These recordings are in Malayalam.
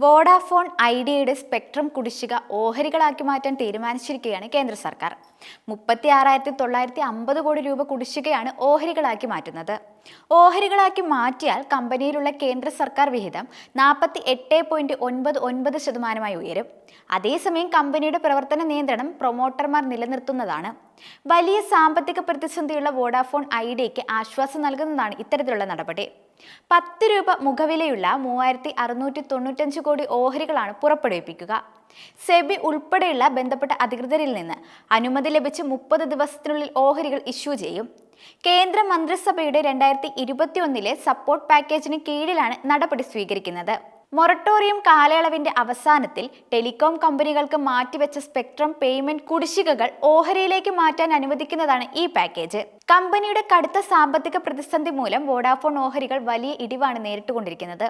വോഡാഫോൺ ഐഡിയയുടെ സ്പെക്ട്രം കുടിശ്ശിക ഓഹരികളാക്കി മാറ്റാൻ തീരുമാനിച്ചിരിക്കുകയാണ് കേന്ദ്ര സർക്കാർ. മുപ്പത്തി ആറായിരത്തി തൊള്ളായിരത്തി അമ്പത് കോടി രൂപ കുടിശ്ശികയാണ് ഓഹരികളാക്കി മാറ്റുന്നത്. ഓഹരികളാക്കി മാറ്റിയാൽ കമ്പനിയിലുള്ള കേന്ദ്ര സർക്കാർ വിഹിതം നാൽപ്പത്തി എട്ട് പോയിന്റ് ഒൻപത് ഒൻപത് ശതമാനമായി ഉയരും. അതേസമയം കമ്പനിയുടെ പ്രവർത്തന നിയന്ത്രണം പ്രൊമോട്ടർമാർ നിലനിർത്തുന്നതാണ്. വലിയ സാമ്പത്തിക പ്രതിസന്ധിയുള്ള വോഡാഫോൺ ഐഡിയയ്ക്ക് ആശ്വാസം നൽകുന്നതാണ് ഇത്തരത്തിലുള്ള നടപടി. പത്ത് രൂപ മുഖവിലയുള്ള മൂവായിരത്തി അറുന്നൂറ്റി തൊണ്ണൂറ്റഞ്ച് കോടി ഓഹരികളാണ് പുറപ്പെടുവിപ്പിക്കുക. സെബി ഉൾപ്പെടെയുള്ള ബന്ധപ്പെട്ട അധികൃതരിൽ നിന്ന് അനുമതി ലഭിച്ച് മുപ്പത് ദിവസത്തിനുള്ളിൽ ഓഹരികൾ ഇഷ്യൂ ചെയ്യും. കേന്ദ്ര മന്ത്രിസഭയുടെ രണ്ടായിരത്തി ഇരുപത്തിയൊന്നിലെ സപ്പോർട്ട് പാക്കേജിന് കീഴിലാണ് നടപടി സ്വീകരിക്കുന്നത്. മൊറട്ടോറിയം കാലയളവിന്റെ അവസാനത്തിൽ ടെലികോം കമ്പനികൾക്ക് മാറ്റിവെച്ച സ്പെക്ട്രം പേയ്മെന്റ് കുടിശ്ശികകൾ ഓഹരിയിലേക്ക് മാറ്റാൻ അനുവദിക്കുന്നതാണ് ഈ പാക്കേജ്. കമ്പനിയുടെ കടുത്ത സാമ്പത്തിക പ്രതിസന്ധി മൂലം വോഡാഫോൺ ഓഹരികൾ വലിയ ഇടിവാണ് നേരിട്ടുകൊണ്ടിരിക്കുന്നത്.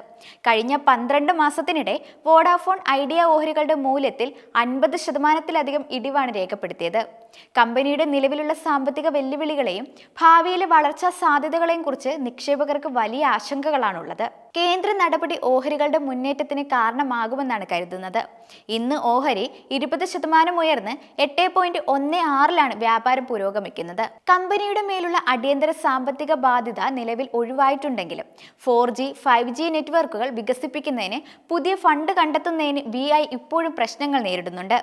കഴിഞ്ഞ പന്ത്രണ്ട് മാസത്തിനിടെ വോഡാഫോൺ ഐഡിയ ഓഹരികളുടെ മൂല്യത്തിൽ അൻപത് ശതമാനത്തിലധികം ഇടിവാണ് രേഖപ്പെടുത്തിയത്. കമ്പനിയുടെ നിലവിലുള്ള സാമ്പത്തിക വെല്ലുവിളികളെയും ഭാവിയിലെ വളർച്ചാ സാധ്യതകളെയും കുറിച്ച് നിക്ഷേപകർക്ക് വലിയ ആശങ്കകളാണുള്ളത്. കേന്ദ്ര നടപടി ഓഹരികളുടെ മുന്നേറ്റത്തിന് കാരണമാകുമെന്നാണ് കരുതുന്നത്. ഇന്ന് ഓഹരി ഇരുപത് ശതമാനം ഉയർന്ന് എട്ട് പോയിന്റ് ഒന്ന് ആറിലാണ് വ്യാപാരം പുരോഗമിക്കുന്നത്. കമ്പനിയുടെ മേലുള്ള അടിയന്തര സാമ്പത്തിക ബാധ്യത നിലവിൽ ഒഴിവായിട്ടുണ്ടെങ്കിലും ഫോർ ജി ഫൈവ് ജി നെറ്റ്വർക്കുകൾ വികസിപ്പിക്കുന്നതിന് പുതിയ ഫണ്ട് കണ്ടെത്തുന്നതിന് വി ഐ ഇപ്പോഴും പ്രശ്നങ്ങൾ നേരിടുന്നുണ്ട്.